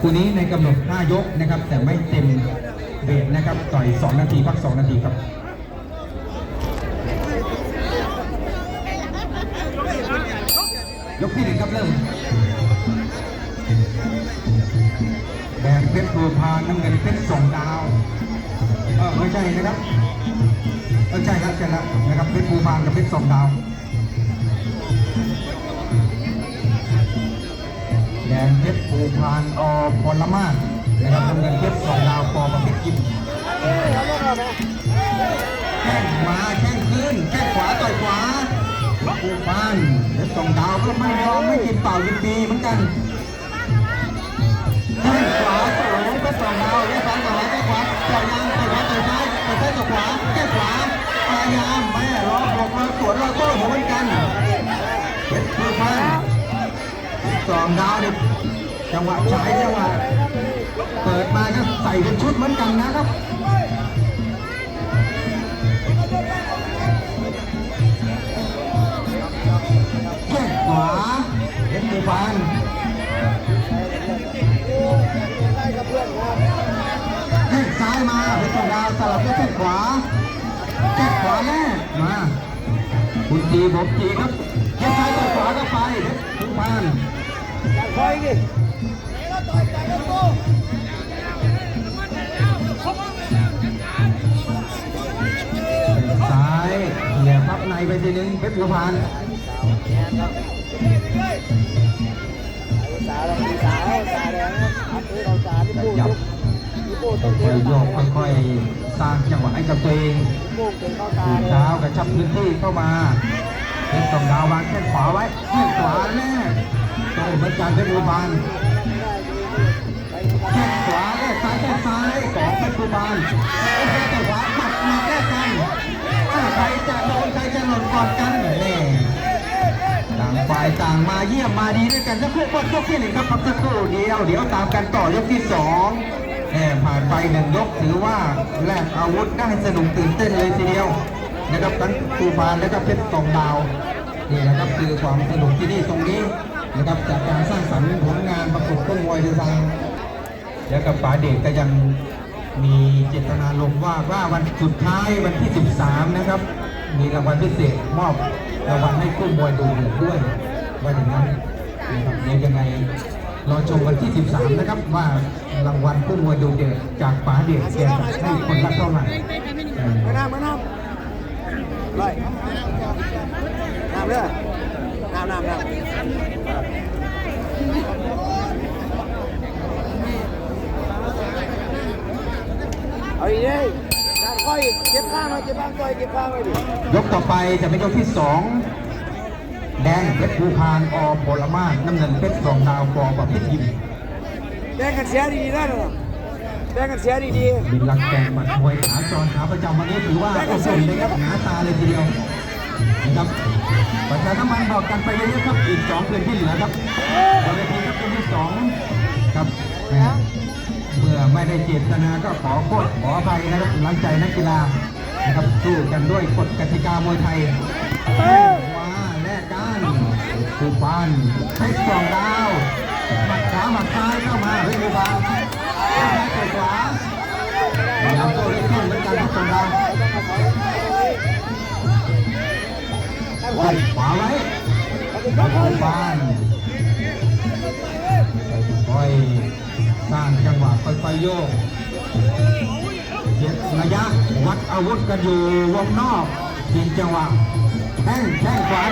คู่นี้ในกำหนด 5 ยกนะครับ แต่ไม่เต็มเบรนะครับ ต่อย 2 นาที พัก 2 นาทีครับยกที่หนึ่งครับเริ่มแดงเพชรบัวพานน้ำเงินเพชรสองดาวเออไม่ใช่นะครับเออใช่ครับใช่แล้วนะครับเพชรบัวพานกับเพชรสองดาวแดงเพชร พานอพลมาศนะครับน้ำเงินเพชรสองดาวปอประเภทยิมแข้งมาแข้งขึ้นแข้งขวาต่อยขวาภูพานเพชรสองดาวก็ไม่ยอมไม่กินเปล่ายินดีเหมือนกันแข้งขวาสูงเพชรสองดาวแยกซ้าต่อขวาแยกขวาต่อยยางต่อยขวาต่อยซ้ายต่อยซ้ายต่อยขวาแข้งขวาพยายามแม่รอบวกมาสวนรอโต้เหมือนกันเพชรภูพานสองดาวดิ จังหวะฉายจังหวะเปิดมาก็ใส่เป็นชุดเหมือนกันนะครับแข้ขวาเอ็นดูฟานแข้ซ้ายมาเป็นสองดาวสลับด้วยแข้ขวาแข้ขวาแน่มาคุณตีผมตีครับแข้ซ้ายต่อขวาก็ไปเพชรดูฟาน ซ้ายเหยียบพับในไปทีนึงเพชรบัวพานสาวเราสาวสาวแดงครับอันนี้เราสาวที่พูดยับที่พูดต้ค่องอยเที่ยวๆโยกค่อยๆสร้างจังหวะให้กับตัวเองพูดเป็นเข้าตาเท้ากระชับพื้นที่เข้ามาเพชรสองดาววางแข้งขวาไว้แข้งขวาแน่ต้เหมือนกันเพชรบัวพาน แข้งขวาแลกซ้ายแข้งซ้ายของเพชรบัวพานแข้งขวาหมัดมาแก้กันใครจะโดนใครจะหล่นก่อนกันแน่ต่างฝ่ายต่างมาเยี่ยมมาดีด้วยกันสักครู่ก่อนยกที่หนึ่งครับพักสักครู่เดียวเดี๋ยวตามกันต่อยกที่สองแหมผ่านไปหนึ่งยกถือว่าแลกอาวุธได้สนุกตื่นเต้นเลยทีเดียวนะครับทั้งปูพานและก็เพชรสองดาวนี่นะครับคือความสนุกที่นี่ตรงนี้นะครับจากการสร้างสรรค์ผลงานประกบก้มมวยดีไซน์ แล้วกับป๋าเด็กก็ยังมีเจตนาลงว่าว่าวันสุดท้ายวันที่ 13 นะครับ มีรางวัลพิเศษมอบรางวัลให้กู้มวยดูเดือดด้วยว่าอย่างนั้นนะครับเดี๋ยวยังไงรอชมวันที่ 13 นะครับ ว่ารางวัลกู้มวยดูเดือดจากป๋าเด็กแกจะให้คนละเท่าไหร่มมาน้ำมาน้ำเลยน้ำเลยน้ำน้ำน้ำ อาอีกเลยด้านค่อยเก็บข้างมาเก็บข้างต่อยเก็บข้างไว้ดิยกต่อไปจะเป็นยกที่สองแดงเพชรภูพานอผลมาศน้ำเงินเพชรสองดาวกอประเภทยิมแบ่งกันเสียดีๆนะแบ่งกันเสียดีมีหลักแกงหมัดมวยขาจรขาประจำวันนี้ถือว่าโอ้โหเลยครับหนาตาเลยทีเดียวนะครับประชาสัมพันธ์บอกกันไปเยอะๆครับอีกสองเดือนที่เหลือครับบนเวทีครับเป็นที่สองครับแหม่เมื่อ ไม่ได้เจตนาก็ขอโทษขออภัยนะครับหลังใจนักกีฬานะครับสู้กันด้วยกฎกติกามวยไทยว้าแลกกันผูปานให้สองดาวหมัดขวาหมัดซ้ายเข้ามาเฮ้ยผูปานซ้ายต่อยขวาพยายามโต้ได้ขึ้นเหมือนกันที่สองดาววัดขวาไว้ผูปาน ค่อยสร้างจังหวะค่อยๆโยกเย็ดระยะวัดอาวุธกันอยู่วงนอกยิงจังหวะแข้งแข้งขวา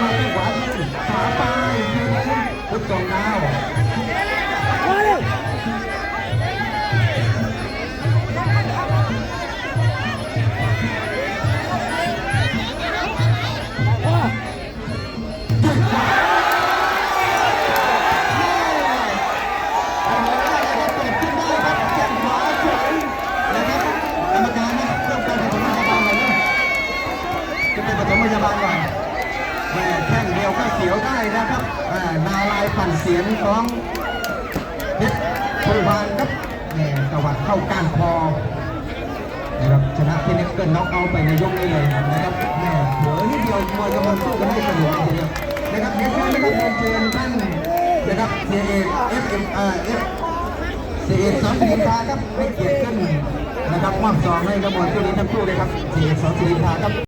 าบาลก่อนแม่แข้งเดียวก็เสียวได้นะครับนาลายปั่นเสียงของเพชรภูพานครับแม่วัดเข้าก้านคอนะครับชนะที่เน็กเกิลน็อกเอาไปในยกนี้เลยนะครับแม่เหลือนิดเดียวมวยกำลังสู้กันให้สนุกทีเดียวนะครับเรียนเชิญนะครับเรียนเชิญท่านนะครับเสียเอก FM เอ่อ F เสียสองสิรินทาครับให้เกียรติขึ้นนะครับมอบซองให้กระบวนตัวนี้ทั้งคู่เลยครับเสียสองสิรินทาครับ